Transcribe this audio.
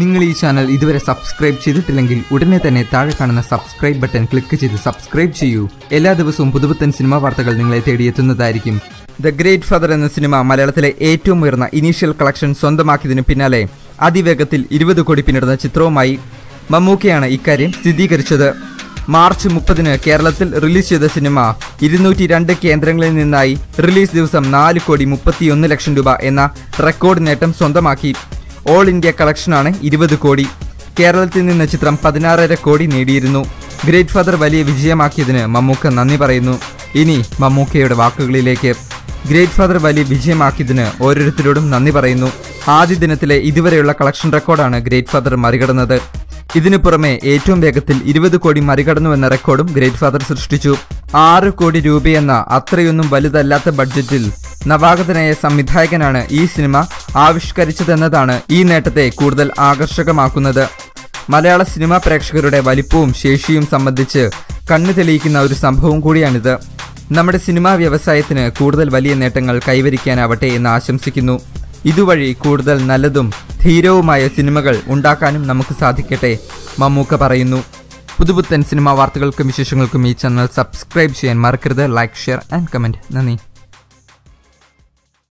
നിങ്ങൾ ഈ ചാനൽ ഇതുവരെ സബ്സ്ക്രൈബ് ചെയ്തിട്ടില്ലെങ്കിൽ ഉടനെ തന്നെ താഴെ കാണുന്ന സബ്സ്ക്രൈബ് ബട്ടൺ ക്ലിക്ക് ചെയ്ത് സബ്സ്ക്രൈബ് ചെയ്യൂ. എല്ലാ ദിവസവും പുതുപുത്തൻ സിനിമാ വാർത്തകൾ നിങ്ങളെ തേടിയെത്തുന്നതായിരിക്കും. ദ ഗ്രേറ്റ് ഫാദർ എന്ന സിനിമ മലയാളത്തിലെ ഏറ്റവും ഉയർന്ന ഇനീഷ്യൽ കളക്ഷൻ സ്വന്തമാക്കിയതിനു പിന്നാലെ അതിവേഗത്തിൽ ഇരുപത് കോടി പിന്നിടുന്ന ചിത്രവുമായി മമ്മൂക്കയാണ് ഇക്കാര്യം സ്ഥിരീകരിച്ചത്. മാർച്ച് മുപ്പതിന് കേരളത്തിൽ റിലീസ് ചെയ്ത സിനിമ ഇരുന്നൂറ്റി രണ്ട് കേന്ദ്രങ്ങളിൽ നിന്നായി റിലീസ് ദിവസം നാല് കോടി മുപ്പത്തിയൊന്ന് ലക്ഷം രൂപ എന്ന റെക്കോർഡ് നേട്ടം സ്വന്തമാക്കി. ഓൾ ഇന്ത്യ കളക്ഷനാണ് ഇരുപത് കോടി. കേരളത്തിൽ നിന്ന് ചിത്രം പതിനാറര കോടി നേടിയിരുന്നു. ഗ്രേറ്റ് ഫാദർ വലിയ വിജയമാക്കിയതിന് മമ്മൂക്ക നന്ദി പറയുന്നു. ഇനി മമ്മൂക്കയുടെ വാക്കുകളിലേക്ക്. ഗ്രേറ്റ് ഫാദർ വലിയ വിജയമാക്കിയതിന് ഓരോരുത്തരോടും നന്ദി പറയുന്നു. ആദ്യ ദിനത്തിലെ ഇതുവരെയുള്ള കളക്ഷൻ റെക്കോർഡാണ് ഗ്രേറ്റ് ഫാദർ മറികടന്നത്. ഇതിനു പുറമെ ഏറ്റവും വേഗത്തിൽ ഇരുപത് കോടി മറികടന്നുവെന്ന റെക്കോർഡും ഗ്രേറ്റ് ഫാദർ സൃഷ്ടിച്ചു. ആറ് കോടി രൂപയെന്ന അത്രയൊന്നും വലുതല്ലാത്ത ബഡ്ജറ്റിൽ നവാഗതനായ സംവിധായകനാണ് ഈ സിനിമ ആവിഷ്കരിച്ചതെന്നതാണ് ഈ നേട്ടത്തെ കൂടുതൽ ആകർഷകമാക്കുന്നത്. മലയാള സിനിമാ പ്രേക്ഷകരുടെ വലിപ്പവും ശേഷിയും സംബന്ധിച്ച് കണ്ണു തെളിയിക്കുന്ന ഒരു സംഭവം കൂടിയാണിത്. നമ്മുടെ സിനിമാ വ്യവസായത്തിന് കൂടുതൽ വലിയ നേട്ടങ്ങൾ കൈവരിക്കാനാവട്ടെ എന്ന് ആശംസിക്കുന്നു. ഇതുവഴി കൂടുതൽ നല്ലതും ധീരവുമായ സിനിമകൾ ഉണ്ടാക്കാനും നമുക്ക് സാധിക്കട്ടെ മമ്മൂക്ക പറയുന്നു. പുതുപുത്തൻ സിനിമാ വാർത്തകൾക്കും വിശേഷങ്ങൾക്കും ഈ ചാനൽ സബ്സ്ക്രൈബ് ചെയ്യാൻ മറക്കരുത്. ലൈക്ക് ഷെയർ ആൻഡ് കമന്റ് നന്ദി.